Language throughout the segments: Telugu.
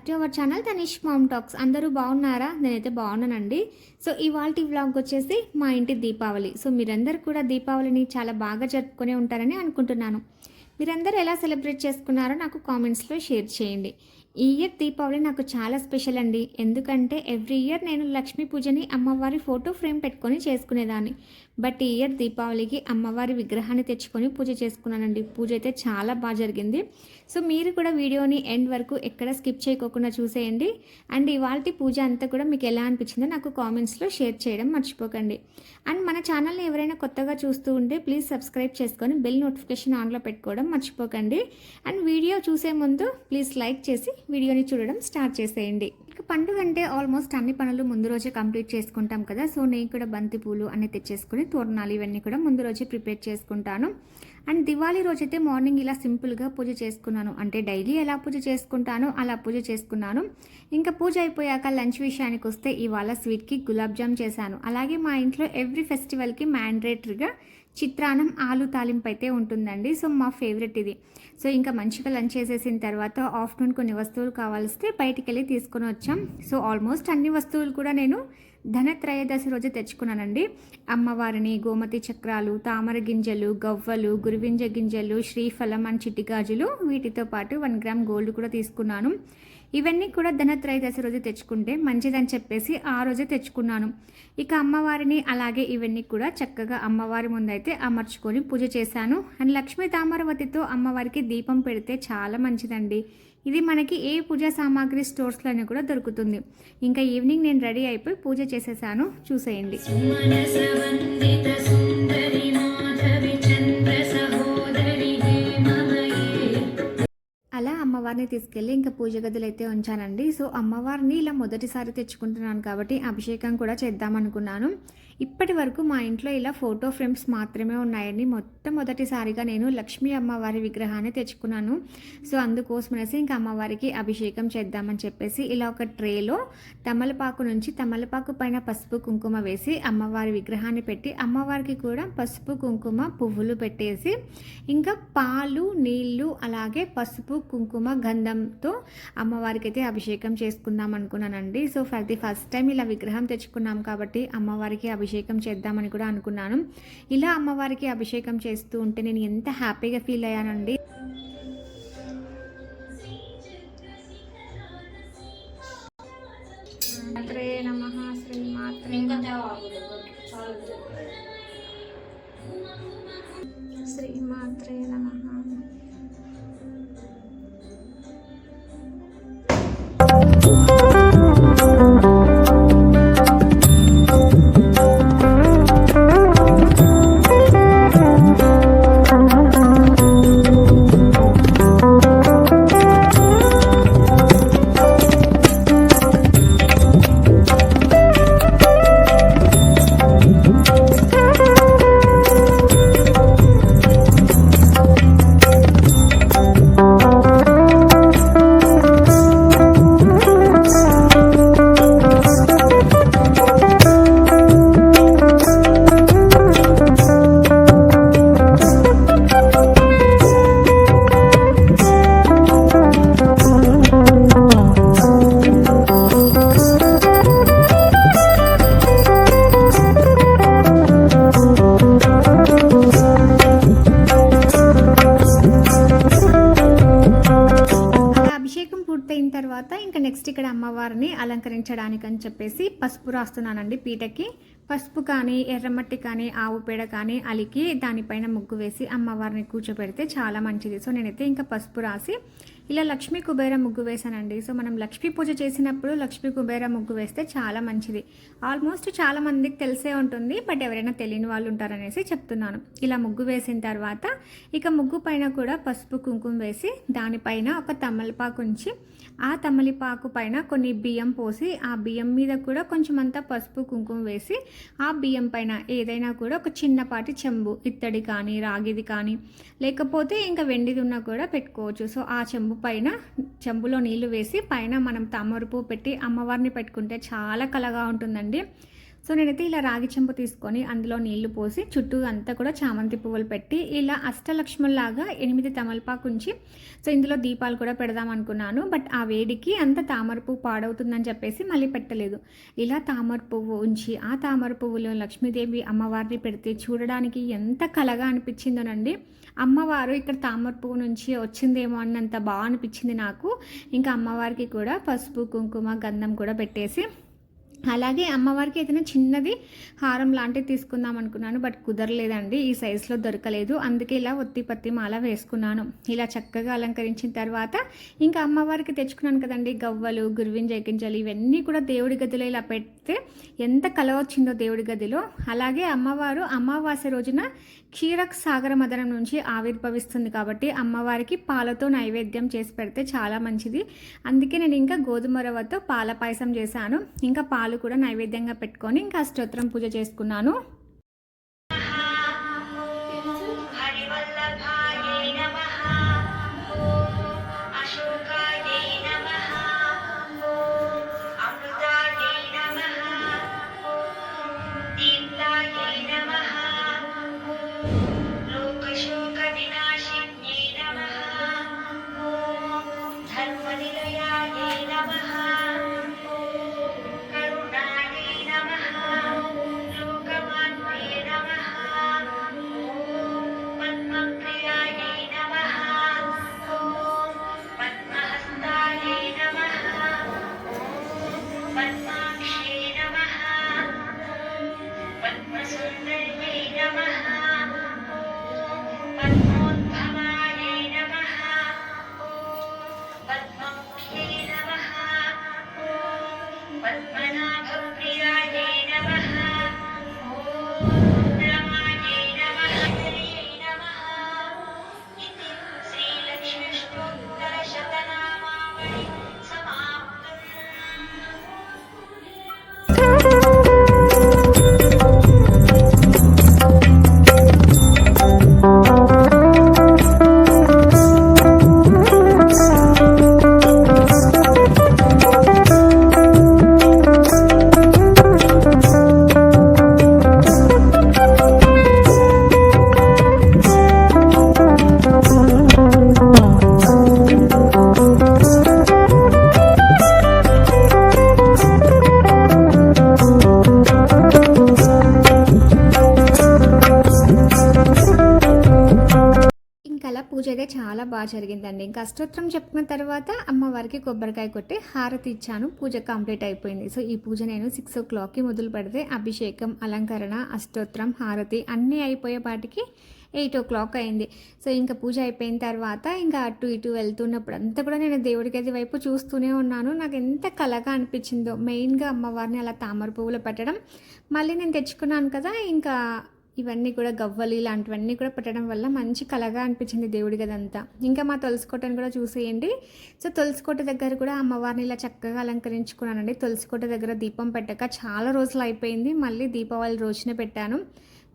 Back to our channel Tanish mom talks అందరూ బాగున్నారా? నేనైతే బాగున్నానండి. సో ఇవాళ వ్లాగ్ వచ్చేసి మా ఇంటి దీపావళి. సో మీరందరూ కూడా దీపావళిని చాలా బాగా జరుపుకునే ఉంటారని అనుకుంటున్నాను. మీరందరూ ఎలా సెలబ్రేట్ చేసుకున్నారో నాకు కామెంట్స్లో షేర్ చేయండి. ఈ ఇయర్ దీపావళి నాకు చాలా స్పెషల్ అండి. ఎందుకంటే ఎవ్రీ ఇయర్ నేను లక్ష్మీ పూజని అమ్మవారి ఫోటో ఫ్రేమ్ పెట్టుకొని చేసుకునేదాన్ని. బట్ ఈ ఇయర్ దీపావళికి అమ్మవారి విగ్రహాన్ని తెచ్చుకొని పూజ చేసుకున్నానండి. పూజ అయితే చాలా బాగా జరిగింది. సో మీరు కూడా వీడియోని ఎండ్ వరకు ఎక్కడ స్కిప్ చేయకోకుండా చూసేయండి. అండ్ ఇవాళ పూజ అంతా కూడా మీకు ఎలా అనిపించిందో నాకు కామెంట్స్లో షేర్ చేయడం మర్చిపోకండి. అండ్ మన ఛానల్ని ఎవరైనా కొత్తగా చూస్తూ ఉంటే ప్లీజ్ సబ్స్క్రైబ్ చేసుకొని బెల్ నోటిఫికేషన్ ఆన్లో పెట్టుకోవడం మర్చిపోకండి. అండ్ వీడియో చూసే ముందు ప్లీజ్ లైక్ చేసి వీడియోని చూడడం స్టార్ట్ చేసేయండి. ఇక పండుగ అంటే ఆల్మోస్ట్ అన్ని పనులు ముందు రోజే కంప్లీట్ చేసుకుంటాం కదా. సో నేను కూడా బంతి పూలు అన్ని తెచ్చేసుకుని తోరణాలు ఇవన్నీ కూడా ముందు రోజే ప్రిపేర్ చేసుకుంటాను. అండ్ దివాళీ రోజైతే మార్నింగ్ ఇలా సింపుల్గా పూజ చేసుకున్నాను. అంటే డైలీ ఎలా పూజ చేసుకుంటానో అలా పూజ చేసుకున్నాను. ఇంకా పూజ అయిపోయాక లంచ్ విషయానికి వస్తే ఇవాళ స్వీట్కి గులాబ్ జామ్ చేశాను. అలాగే మా ఇంట్లో ఎవ్రీ ఫెస్టివల్కి మ్యాండేటరీగా చిత్రాన్నం ఆలు తాలింపు అయితే ఉంటుందండి. సో మా ఫేవరెట్ ఇది. సో ఇంకా మంచిగా లంచ్ చేసేసిన తర్వాత ఆఫ్టర్నూన్ కొన్ని వస్తువులు కావాల్స్తే బయటికి వెళ్ళి తీసుకొని వచ్చాం. సో ఆల్మోస్ట్ అన్ని వస్తువులు కూడా నేను ధనత్రయోదశి రోజు తెచ్చుకున్నానండి. అమ్మవారిని గోమతి చక్రాలు తామర గింజలు గవ్వలు గురువింజ గింజలు శ్రీఫలం అండ్ చిట్టి గాజులు వీటితో పాటు వన్ గ్రామ్ గోల్డ్ కూడా తీసుకున్నాను. ఇవన్నీ కూడా ధనత్రయోదశి రోజు తెచ్చుకుంటే మంచిదని చెప్పేసి ఆ రోజే తెచ్చుకున్నాను. ఇక అమ్మవారిని అలాగే ఇవన్నీ కూడా చక్కగా అమ్మవారి ముందైతే అమర్చుకొని పూజ చేశాను. అండ్ లక్ష్మీ తామరవతితో అమ్మవారికి దీపం పెడితే చాలా మంచిదండి. ఇది మనకి ఏ పూజా సామాగ్రి స్టోర్స్లోనే కూడా దొరుకుతుంది. ఇంకా ఈవినింగ్ నేను రెడీ అయిపోయి పూజ చేసేసాను. చూసేయండి. అమ్మవారిని తీసుకెళ్ళి ఇంకా పూజ గదులు అయితే ఉంచానండి. సో అమ్మవారిని ఇలా మొదటిసారి తెచ్చుకుంటున్నాను కాబట్టి అభిషేకం కూడా చేద్దామనుకున్నాను. ఇప్పటి వరకు మా ఇంట్లో ఇలా ఫోటో ఫ్రేమ్స్ మాత్రమే ఉన్నాయండి. మొట్టమొదటిసారిగా నేను లక్ష్మీ అమ్మవారి విగ్రహాన్ని తెచ్చుకున్నాను. సో అందుకోసమనేసి ఇంకా అమ్మవారికి అభిషేకం చేద్దామని చెప్పేసి ఇలా ఒక ట్రేలో తమలపాకు నుంచి తమలపాకు పైన పసుపు కుంకుమ వేసి అమ్మవారి విగ్రహాన్ని పెట్టి అమ్మవారికి కూడా పసుపు కుంకుమ పువ్వులు పెట్టేసి ఇంకా పాలు నీళ్ళు అలాగే పసుపు కుంకుమ గంధంతో అమ్మవారికి అయితే అభిషేకం చేసుకుందాం అనుకున్నానండి. So for the first time ఇలా విగ్రహం తెచ్చుకున్నాం కాబట్టి అమ్మవారికి అభిషేకం అభిషేకం చేద్దామని కూడా అనుకున్నాను. ఇలా అమ్మవారికి అభిషేకం చేస్తూ ఉంటే నేను ఎంత హ్యాపీగా ఫీల్ అయ్యానండి. అని చెప్పేసి పసుపు రాస్తున్నానండి పీటకి. పసుపు కానీ ఎర్రమట్టి కానీ ఆవు పేడ కానీ అలికి దానిపైన ముగ్గు వేసి అమ్మవారిని కూర్చోబెడితే చాలా మంచిది. సో నేనైతే ఇంకా పసుపు రాసి ఇలా లక్ష్మీ కుబేర ముగ్గు వేశానండి. సో మనం లక్ష్మీ పూజ చేసినప్పుడు లక్ష్మీ కుబేర ముగ్గు వేస్తే చాలా మంచిది. ఆల్మోస్ట్ చాలా మందికి తెలిసే ఉంటుంది బట్ ఎవరైనా తెలియని వాళ్ళు ఉంటారనేసి చెప్తున్నాను. ఇలా ముగ్గు వేసిన తర్వాత ఇక ముగ్గు పైన కూడా పసుపు కుంకుమ వేసి దానిపైన ఒక తమలపాకు ఉంచి ఆ తమలపాకు పైన కొన్ని బియ్యం పోసి ఆ బియ్యం మీద కూడా కొంచెం అంతా పసుపు కుంకుమ వేసి ఆ బియ్యం పైన ఏదైనా కూడా ఒక చిన్నపాటి చెంబు ఇత్తడి కానీ రాగిది కానీ లేకపోతే ఇంకా వెండిది ఉన్నా కూడా పెట్టుకోవచ్చు. సో ఆ చెంబు పైన చెంబులో నీళ్ళు వేసి పైన మనం తామరపు పెట్టి అమ్మవారిని పెట్టుకుంటే చాలా కలగా ఉంటుందండి. సో నేనైతే ఇలా రాగి చెంపు తీసుకొని అందులో నీళ్ళు పోసి చుట్టూ అంతా కూడా చామంతి పువ్వులు పెట్టి ఇలా అష్టలక్ష్ముల్లాగా ఎనిమిది తమలపాకు ఉంచి సో ఇందులో దీపాలు కూడా పెడదాం అనుకున్నాను. బట్ ఆ వేడికి అంత తామర పువ్వు పాడవుతుందని చెప్పేసి మళ్ళీ పెట్టలేదు. ఇలా తామర పువ్వు ఉంచి ఆ తామర పువ్వులో లక్ష్మీదేవి అమ్మవారిని పెడితే చూడడానికి ఎంత కలగా అనిపించిందోనండి. అమ్మవారు ఇక్కడ తామర పువ్వు నుంచి వచ్చిందేమో అన్నంత బాగా అనిపించింది నాకు. ఇంకా అమ్మవారికి కూడా పసుపు కుంకుమ గంధం కూడా పెట్టేసి అలాగే అమ్మవారికి ఏదైనా చిన్నది హారం లాంటిది తీసుకుందాం అనుకున్నాను బట్ కుదరలేదండి. ఈ సైజులో దొరకలేదు. అందుకే ఇలా ఒత్తి పత్తి మాల వేసుకున్నాను. ఇలా చక్కగా అలంకరించిన తర్వాత ఇంకా అమ్మవారికి తెచ్చుకున్నాను కదండి. గవ్వలు గురువింజ గింజలు ఇవన్నీ కూడా దేవుడి గదిలో ఇలా పెడితే ఎంత కల వచ్చిందో దేవుడి గదిలో. అలాగే అమ్మవారు అమావాస్య రోజున క్షీరక్ సాగర మదనం నుంచి ఆవిర్భవిస్తుంది కాబట్టి అమ్మవారికి పాలతో నైవేద్యం చేసి పెడితే చాలా మంచిది. అందుకే నేను ఇంకా గోధుమ రవ్వతో పాల పాయసం చేశాను. ఇంకా పాలు కూడా నైవేద్యంగా పెట్టుకొని ఇంకా స్తోత్రం పూజ చేసుకున్నాను. కదా పూజ అయితే చాలా బాగా జరిగిందండి. ఇంకా అష్టోత్తరం చెప్పుకున్న తర్వాత అమ్మవారికి కొబ్బరికాయ కొట్టి హారతి ఇచ్చాను. పూజ కంప్లీట్ అయిపోయింది. సో ఈ పూజ నేను సిక్స్ ఓ క్లాక్కి మొదలు పెడితే అభిషేకం అలంకరణ అష్టోత్తరం హారతి అన్నీ అయిపోయేపాటికి ఎయిట్ ఓ క్లాక్ అయింది. సో ఇంకా పూజ అయిపోయిన తర్వాత ఇంకా అటు ఇటు వెళ్తున్నప్పుడు అంతా కూడా నేను దేవుడి గది వైపు చూస్తూనే ఉన్నాను. నాకు ఎంత కలగా అనిపించిందో. మెయిన్గా అమ్మవారిని అలా తామర పువ్వులు పెట్టడం. మళ్ళీ నేను తెచ్చుకున్నాను కదా ఇంకా ఇవన్నీ కూడా గవ్వలు ఇలాంటివన్నీ కూడా పెట్టడం వల్ల మంచి కలగా అనిపించింది దేవుడి గదంతా ఇంకా మా తులసి కోటను కూడా చూసేయండి. సో తులసికోట దగ్గర కూడా అమ్మవారిని ఇలా చక్కగా అలంకరించుకున్నానండి. తులసికోట దగ్గర దీపం పెట్టక చాలా రోజులు అయిపోయింది. మళ్ళీ దీపావళి రోజునే పెట్టాను.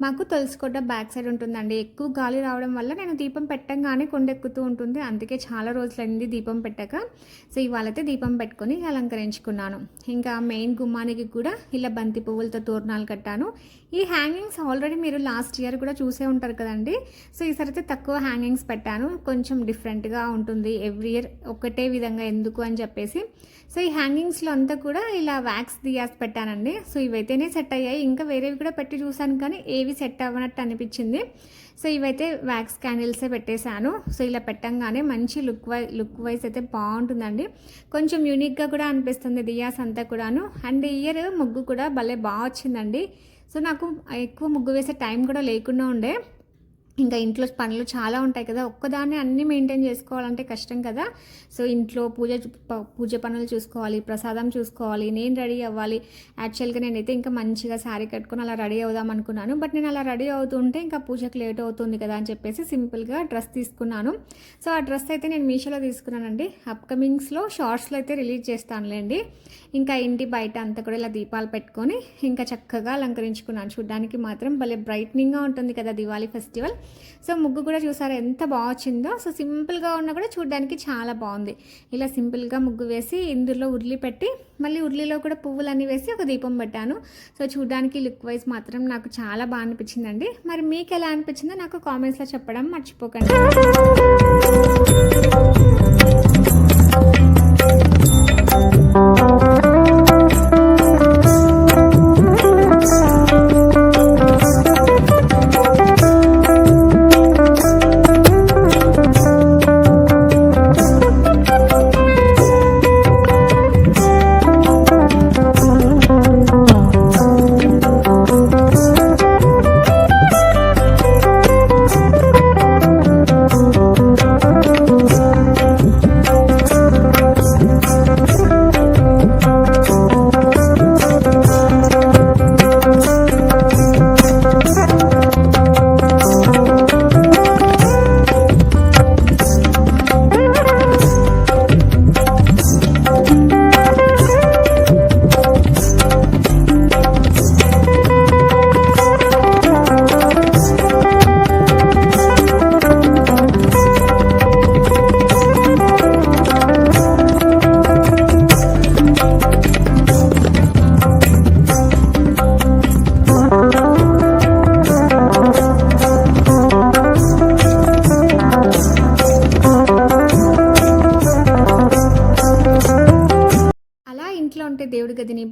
మాకు తులసికోట బ్యాక్ సైడ్ ఉంటుందండి. ఎక్కువ గాలి రావడం వల్ల నేను దీపం పెట్టంగానే కొండెక్కుతూ ఉంటుంది. అందుకే చాలా రోజులైంది దీపం పెట్టక. సో ఇవాళైతే దీపం పెట్టుకొని అలంకరించుకున్నాను. ఇంకా మెయిన్ గుమ్మానికి కూడా ఇలా బంతి పువ్వులతో తోరణాలు కట్టాను. ఈ హ్యాంగింగ్స్ ఆల్రెడీ మీరు లాస్ట్ ఇయర్ కూడా చూసే ఉంటారు కదండి. సో ఈసారి అయితే తక్కువ హ్యాంగింగ్స్ పెట్టాను. కొంచెం డిఫరెంట్గా ఉంటుంది. ఎవ్రీ ఇయర్ ఒకటే విధంగా ఎందుకు అని చెప్పేసి. సో ఈ హ్యాంగింగ్స్లో అంతా కూడా ఇలా వ్యాక్స్ దియాస్ పెట్టానండి. సో ఇవైతేనే సెట్ అయ్యాయి. ఇంకా వేరేవి కూడా పెట్టి చూసాను కానీ ఏవి సెట్ అవ్వనట్టు అనిపించింది. సో ఇవైతే వ్యాక్స్ క్యాండిల్సే పెట్టేశాను. సో ఇలా పెట్టంగానే మంచి లుక్ వై లుక్ వైజ్ అయితే బాగుంటుందండి. కొంచెం యూనిక్గా కూడా అనిపిస్తుంది దియాస్ అంతా కూడాను. అండ్ ఇయర్ ముగ్గు కూడా భలే బాగా వచ్చిందండి. సో నాకు ఎక్కువ ముగ్గు వేసే టైం కూడా లేకుండా ఉండే. ఇంకా ఇంట్లో పనులు చాలా ఉంటాయి కదా ఒక్కదాన్ని అన్నీ మెయింటైన్ చేసుకోవాలంటే కష్టం కదా. సో ఇంట్లో పూజ పూజ పనులు చూసుకోవాలి ప్రసాదం చూసుకోవాలి నేను రెడీ అవ్వాలి. యాక్చువల్గా నేనైతే ఇంకా మంచిగా శారీ కట్టుకొని అలా రెడీ అవుదాం అనుకున్నాను. బట్ నేను అలా రెడీ అవుతుంటే ఇంకా పూజకి లేట్ అవుతుంది కదా అని చెప్పేసి సింపుల్గా డ్రెస్ తీసుకున్నాను. సో ఆ డ్రెస్ అయితే నేను మీషోలో తీసుకున్నానండి. అప్కమింగ్స్లో షార్ట్స్లో అయితే రిలీజ్ చేస్తానులేండి. ఇంకా ఇంటి బయట అంతా కూడా ఇలా దీపాలు పెట్టుకొని ఇంకా చక్కగా అలంకరించుకున్నాను. చూడ్డానికి మాత్రం భలే బ్రైట్నింగ్గా ఉంటుంది కదా దివాళీ ఫెస్టివల్ సో ముగ్గు కూడా చూసారా ఎంత బాగా వచ్చిందో? సో సింపుల్గా ఉన్నా కూడా చూడడానికి చాలా బాగుంది. ఇలా సింపుల్గా ముగ్గు వేసి ఇందులో ఉర్లి పెట్టి మళ్ళీ ఉర్లిలో కూడా పువ్వులన్నీ వేసి ఒక దీపం పెట్టాను. సో చూడడానికి లుక్ వైజ్ మాత్రం నాకు చాలా బాగా అనిపించిందండి. మరి మీకు ఎలా అనిపించిందో నాకు కామెంట్స్లో చెప్పడం మర్చిపోకండి.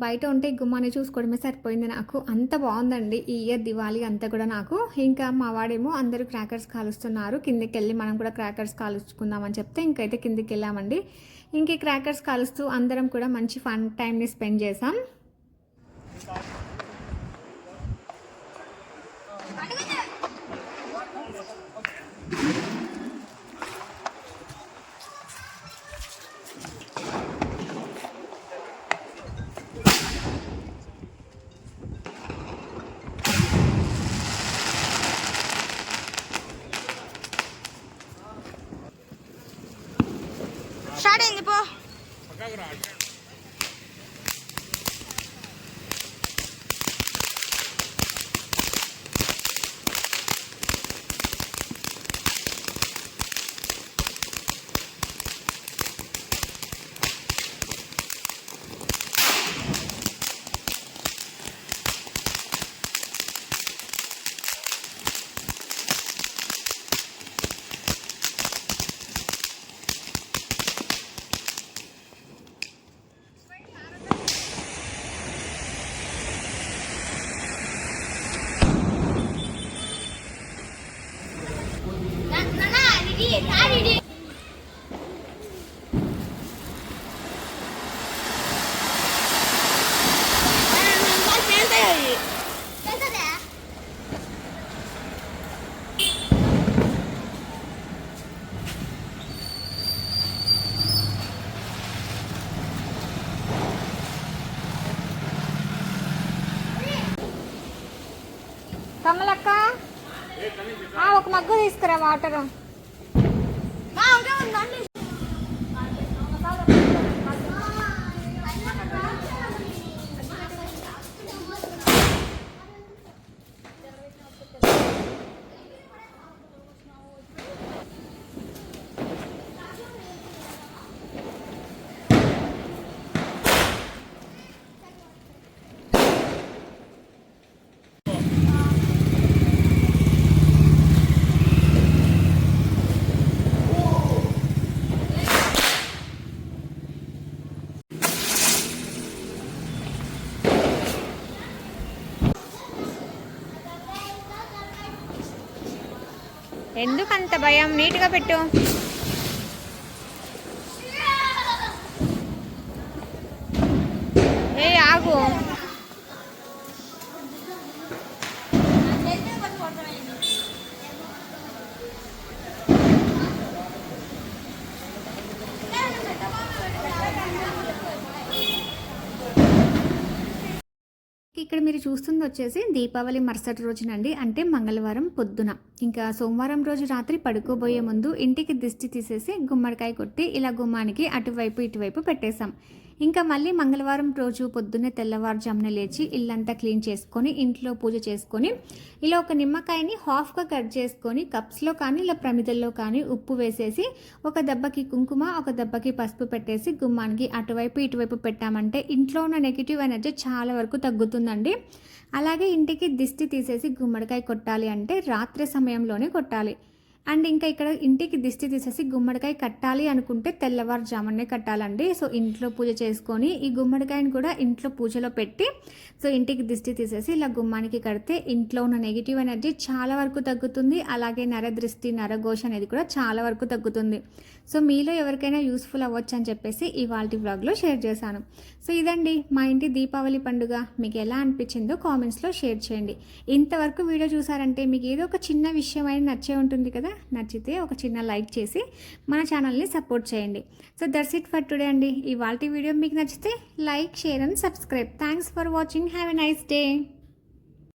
బయట ఉంటే గుమ్మాన్ని చూసుకోవడమే సరిపోయింది నాకు. అంత బాగుందండి ఈ ఇయర్ దివాళీ అంతా కూడా నాకు. ఇంకా మా వాడేమో అందరూ క్రాకర్స్ కాలుస్తున్నారు. కిందకి వెళ్ళి మనం కూడా క్రాకర్స్ కాలుచుకుందామని చెప్తే ఇంకైతే కిందకి వెళ్ళామండి ఇంకే క్రాకర్స్ కాలుస్తూ అందరం కూడా మంచి ఫన్ టైంని స్పెండ్ చేసాం స్టార్ట్ అయింది పో అక్క? ఆ, ఒక మగ్గు తీసుకురా వాటర్. ఎందుకంత భయం? నీట్గా పెట్టు. ఇక్కడ మీరు చూస్తుంది వచ్చేసి దీపావళి మరుసటి రోజునండి. అంటే మంగళవారం పొద్దున. ఇంకా సోమవారం రోజు రాత్రి పడుకోబోయే ముందు ఇంటికి దిష్టి తీసేసి గుమ్మడికాయ కొట్టి ఇలా గుమ్మానికి అటువైపు ఇటువైపు పెట్టేశాం. ఇంకా మళ్ళీ మంగళవారం రోజు పొద్దున్నే తెల్లవారుజామున లేచి ఇల్లంతా క్లీన్ చేసుకొని ఇంట్లో పూజ చేసుకొని ఇలా ఒక నిమ్మకాయని హాఫ్గా కట్ చేసుకొని కప్స్లో కానీ ఇలా ప్రమిదల్లో కానీ ఉప్పు వేసేసి ఒక దెబ్బకి కుంకుమ ఒక దెబ్బకి పసుపు పెట్టేసి గుమ్మానికి అటువైపు ఇటువైపు పెట్టామంటే ఇంట్లో ఉన్న నెగిటివ్ ఎనర్జీ చాలా వరకు తగ్గుతుందండి. అలాగే ఇంటికి దిష్టి తీసేసి గుమ్మడికాయ కొట్టాలి అంటే రాత్రి సమయంలోనే కొట్టాలి. అండ్ ఇంకా ఇక్కడ ఇంటికి దిష్టి తీసేసి గుమ్మడికాయ కట్టాలి అనుకుంటే తెల్లవారుజామునే కట్టాలండి. సో ఇంట్లో పూజ చేసుకొని ఈ గుమ్మడికాయని కూడా ఇంట్లో పూజలో పెట్టి సో ఇంటికి దిష్టి తీసేసి ఇలా గుమ్మానికి కడితే ఇంట్లో ఉన్న నెగిటివ్ ఎనర్జీ చాలా వరకు తగ్గుతుంది. అలాగే నరదృష్టి నరఘోష అనేది కూడా చాలా వరకు తగ్గుతుంది. సో మీలో ఎవరికైనా యూస్ఫుల్ అవ్వచ్చు అని చెప్పేసి ఇవాళ బ్లాగ్లో షేర్ చేశాను. సో ఇదండి మా ఇంటి దీపావళి పండుగ. మీకు ఎలా అనిపించిందో కామెంట్స్లో షేర్ చేయండి. ఇంతవరకు వీడియో చూసారంటే మీకు ఏదో ఒక చిన్న విషయం అయినా నచ్చే ఉంటుంది కదా? నచ్చితే ఒక చిన్న లైక్ చేసి మన ఛానల్ని సపోర్ట్ చేయండి. So that's it for today అండి. ఇవాళ వీడియో మీకు నచ్చితే like share and subscribe. Thanks for watching. Have a nice day.